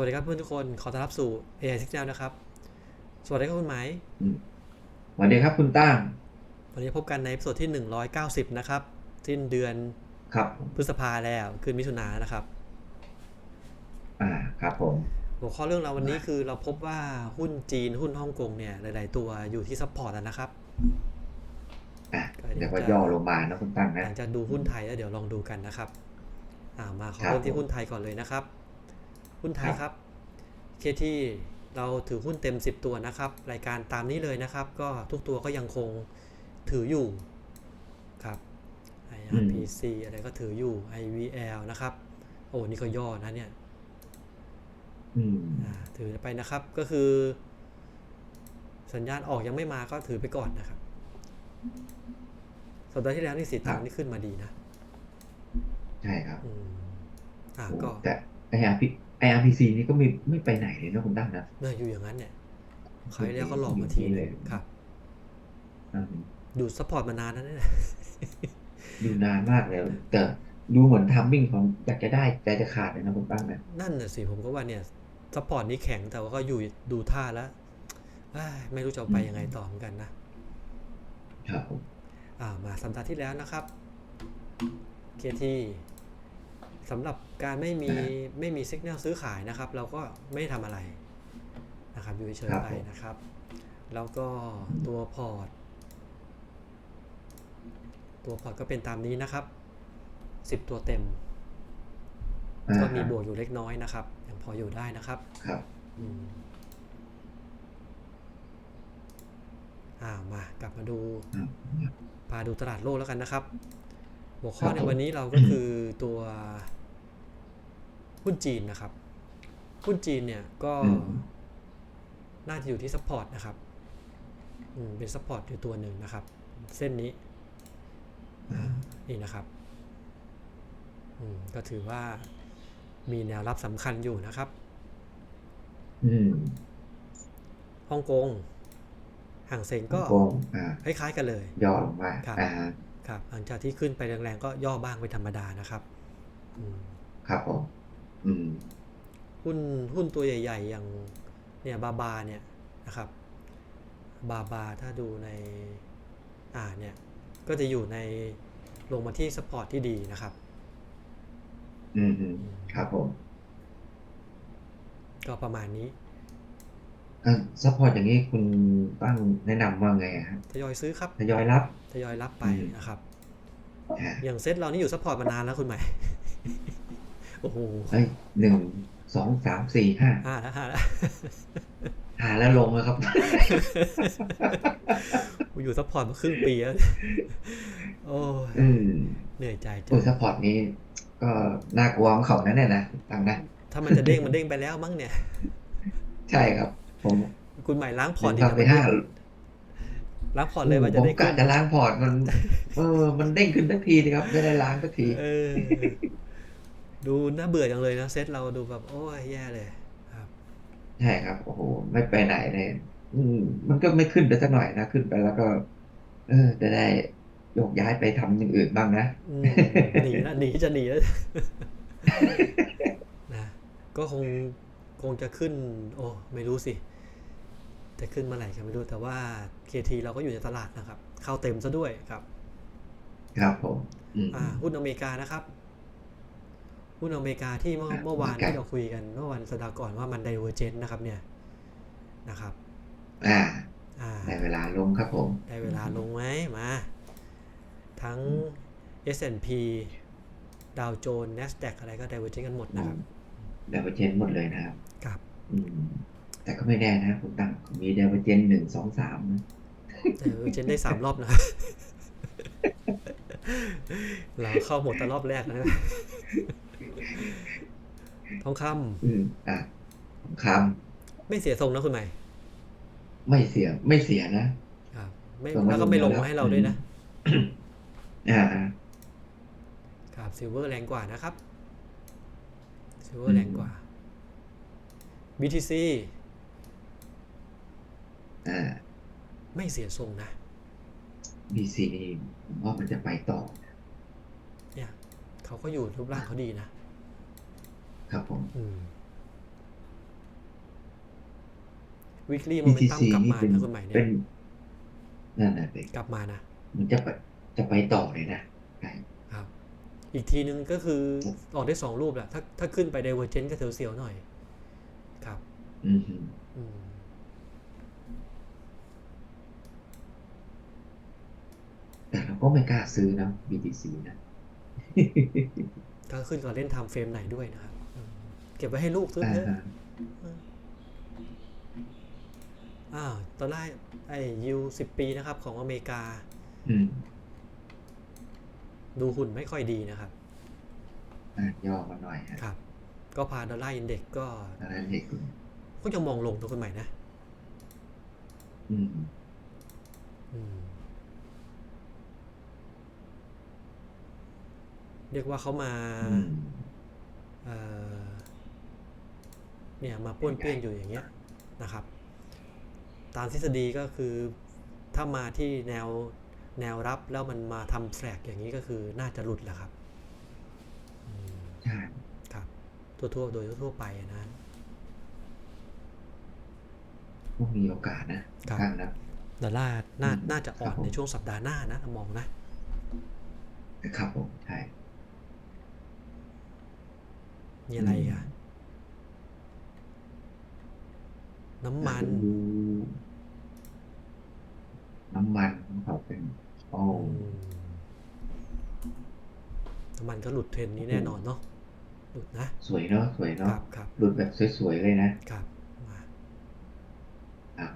วัสดีครับเพื่อนทุกคน ขอต้อนรับสู่ AI Signal นะครับ สวัสดีครับคุณไหมายอืมสวัสดีครับคุณตั้ง วันนี้พบกันในส่วนที่190นะครับ สิ้นเดือนครับพฤษภาแล้วคืนมิถุนายนนะครับ อ่าครับผม หัวข้อเรื่องเราวันนี้คือเราพบว่าหุ้นจีนหุ้นฮ่องกงเนี่ย หลาย ๆ ตัวอยู่ที่ซัพพอร์ตแล้วนะครับอะก็เดี๋เดี๋ยยววก็จะย่อลงมานะคุณตั้งหนะลังจากดูหุ้นไทยแล้วเดี๋ยวลองดูกันนะครับ อ่ามาขอครับเริ่มที่หุ้นไทยก่อนเลยนะครับ หุ้นไทยครับครับเคที่เราถือหุ้นเต็ม 10 ตัวนะครับ รายการตามนี้เลยนะครับ ก็ทุกตัวก็ยังคงถืออยู่ครับ IRPC อะไรก็ถืออยู่ IVL นะครับ โอ้นี่ก็ย่อนะเนี่ยอืมอ่าถือไปนะครับก็คือ สัญญาณออกยังไม่มาก็ถือไปก่อนนะครับ สัปดาห์ที่แล้วนี่สีตังค์นี่ขึ้นมาดีนะ ใช่ครับอืมอ่า โอ้ก็แต่ IRP IRPC นี่ก็ไม่ไม่ไปไหนเลยนะคุณตั้งนะเมื่ออยู่อย่างนั้นเนี่ยใครแล้วก็หลอกมาทีเลยครับอืมดูซัพพอร์ตมานานแล้วเนี่ยดูนานมากเลยแต่ดูเหมือนทัมมิ่งของอยากจะได้ใจจะขาดเลยนะคุณตั้งนะนั่นน่ะสิผมก็ว่าเนี่ยซัพพอร์ตนี้แข็งแต่ว่าก็อยู่ดูท่าแล้วเอ้ยไม่รู้จะเอาไปยังไงต่อเหมือนกันนะครับผมอ่ามาสัปดาห์ที่แล้วนะครับเคที่ สำหรับการไม่มีไม่มีสัญญาณซื้อขายนะครับ เราก็ไม่ทำอะไรนะครับอยู่เฉยๆไปนะครับ แล้วก็ตัวพอร์ต ตัวพอร์ตก็เป็นตามนี้นะครับ10ตัวเต็มอ่าก็มีบวกอยู่เล็กน้อยนะครับยังพออยู่ได้นะครับครับอืมอ่า มากลับมาดูอืมพาดูตลาดโลกแล้วกันนะครับ หัวข้อครับในผมวันนี้เราก็คือตัว หุ้นจีนนะครับ หุ้นจีนเนี่ยก็อืมน่าจะอยู่ที่ซัพพอร์ตนะครับอืมเป็นซัพพอร์ตอยู่ตัวหนึ่งนะครับ เส้นนี้อ่านี่นะครับอืมก็ถือว่ามีแนวรับสำคัญอยู่นะครับอืมฮ่องกงห่างเซงก็โกงอ่าคล้ายๆกันเลย ย่อลงมาครับอ่าครับ หลังจากที่ขึ้นไปแรงๆก็ย่อบ้างเป็นธรรมดานะครับอืมครับผม อืมหุ้นหุ้นตัวใหญ่ ๆ อย่างเนี่ยบาบาเนี่ยนะครับ บาบาถ้าดูในอ่าเนี่ยก็จะอยู่ในลงมาที่สปอร์ตที่ดีนะครับ อืมอืมครับผม ก็ประมาณนี้อ่าซัพพอร์ตอย่างนี้คุณตั้งแนะนำว่าไงอะครับทยอยซื้อครับทยอยรับ ทยอยรับไปอืมนะครับอ่าอย่างเซ็ตเรานี่อยู่ซัพพอร์ตมานานแล้วคุณใหม่ โอ้โหเอ้ยหนึ่งสองสามสี่ห้าห้าแล้วห้าแล้วหาแล้วลงแล้วครับกูอยู่ซัพพอร์ตมาครึ่งปีแล้วโอ้ยอืมเหนื่อยใจจัโอ้งซัพพอร์ตนี้ก็น่ากลัวของเขานั่นแหละนะตั้งนะถ้ามันจะเด้งมันเด้งไปแล้วมั้งเนี่ย ใช่ครับ ผมคุณใหม่ล้างพอร์ตดีทำไปห้าล้างพอร์ตเลยว่าผจะมได้กะขึ้นจะล้างพอร์ตมัน เออ มันเด้งขึ้นสักทีนะครับไม่ได้ล้างสักทีเออ ดูน่าเบื่อจังเลยนะเซตเราดูแบบโอ้ยแย่เลยครับ ใช่ครับ โอ้โห ไม่ไปไหนเลย อืม มันก็ไม่ขึ้นไปสักหน่อยนะ ขึ้นไปแล้วก็ เออจะได้โยกย้ายไปทำอย่างอื่นบ้างนะอืมหนีนะหนีจะหนีแล้วนะก็คงคงจะขึ้น โอ้ไม่รู้สิ จะขึ้นเมื่อไหร่ก็ไม่รู้แต่ว่า KT เราก็อยู่ในตลาดนะครับ เข้าเต็มซะด้วยครับ ครับผมอืมอ่าหุ้นอเมริกานะครับ หุ้นอเมริกาที่เมื่ออะเมื่อวานเหมือนกันที่เราคุยกันเมื่อวันสัปดาห์ก่อนว่ามันไดเวอร์เจนนะครับเนี่ยนะครับอ่าอ่าได้เวลาลงครับผม ได้เวลาลงไหมมา ทั้ง S&P ดาวโจนส์ NASDAQ อะไรก็ไดเวอร์เจนกันหมดนะครับเดเวอร์เจนหมดเลยนะครับครับอืมแต่ก็ไม่แน่นะผมตั้งมีเดเวอร์เจนหนึ่งสองสามนะไดเวอร์เจนได้สามรอบนะครับเราเข้าหมดแต่รอบแรกนะ ทองคอืมอะคำไม่เสียทรงนะคุณใหม่ำไม่เสีย ไม่เสียนะครับไม่ก็ไม่แล้วก็ไม่ลงลงมาให้แล้วเราด้วยนะอ่าอ่าครับซิลเวอร์แรงกว่านะครับซิลเวออืร์มแรงกว่า BTC อ่าไม่เสียทรงนะ BC นี่ผมว่ามันจะไปต่อ เนี่ย เขาก็อยู่รูปร่างเขาดีนะ ครับผมอืม weekly momentum BTC กลับนี่มาเป็นนะคุณใหม่เนี่เป็ยนนั่นน่ะสิกลับมานะ มันจะไปจะไปต่อเลยนะใช่ครับ อีกทีนึงก็คือออกได้สองรูปแหละถ้าถ้าขึ้นไป divergent ก็เสียวๆหน่อย ครับอืมฮึอืมแต่เราก็ไม่กล้าซื้อนะ BTC นะก็ขึ้นก่อนเล่นไทม์เฟรมไหนด้วยนะครับอืม เก็บไว้ให้ลูกซื้ออ่าเถอะฮะอ้าวตอนแรกไอ้ยูสิบปีนะครับ ของอเมริกาอืมดูหุ่นไม่ค่อยดีนะครับอะย่อมาหน่อยฮะครับ ก็พาดอลลาร์อินเด็กก็อะไรเด็กคุณก็ยังมองลงตัวคนใหม่นะอืมอืมเรียกว่าเขามาอืมเอ่อ เนี่ยมาป้วนเปี้ยนอยู่อย่างเงี้ยนะครับ ตามทฤษฎีก็คือถ้ามาที่แนวแนวรับแล้วมันมาทำแฟลกอย่างนี้ก็คือน่าจะหลุดแหละครับอืมใช่ครับทั่วๆโดยทั่วๆไปอะนะก็มีโอกาสนะครับครั้งนะดอลลาร์น่าอืมน่าจะอ่อนครับผมในช่วงสัปดาห์หน้านะถ้ามองนะครับผมใช่มีอะไรอีกอะ น้ำมันดูน้ำมันของเขาเป็นโอ้อืมน้ำมันก็หลุดเทรนด์นี้แน่นอนเนาะหลุดนะ สวยเนาะสวยคเนาะรับครับหลุดแบบสวยๆเลยนะครับมาอะ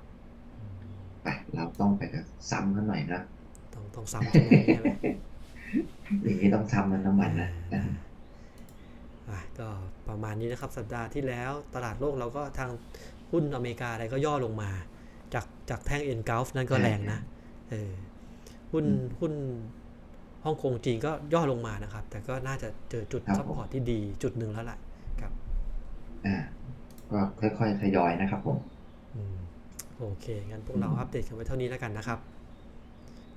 อืมไปเราต้องไปกับซ้ำกันหน่อยนะต้องต้องซ้ำตรงนี้ใช่ไหม อย่างนี้ต้องซ้ำมันน้ำมันนะอ่าอะก็ประมาณนี้นะครับสัปดาห์ที่แล้วตลาดโลกเราก็ทาง หุ้นอเมริกาอะไรก็ย่อลงมา จากจากแท่งเอ็นก f ฟนั่นก็แรงนะเออหุ้นหุ้นฮ่องกงจีนก็ย่อลงมานะครับ แต่ก็น่าจะเจอจุดซัพพอร์ตที่ดีจุดหนึ่งแล้วล่ะครับอ่าก็ค่อยๆทยอยนะครับผมอืมโอเค งั้นพวกเราอืมอัปเดตกันไว้เท่านี้แล้วกันนะครับ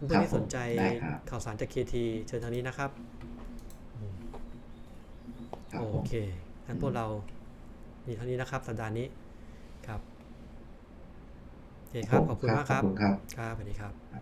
เพื่ครัอนบๆที่สนใจผมได้ครับข่าวสารจาก KT เชิญทางนี้นะครับอืมครับโอผมเค งั้นพวกเรามีเท่านี้นะครับสัปดาห์นี้ ครับโอเคครับขอบคุณมากคขอรับบคุณครับครับสวัสดีครับ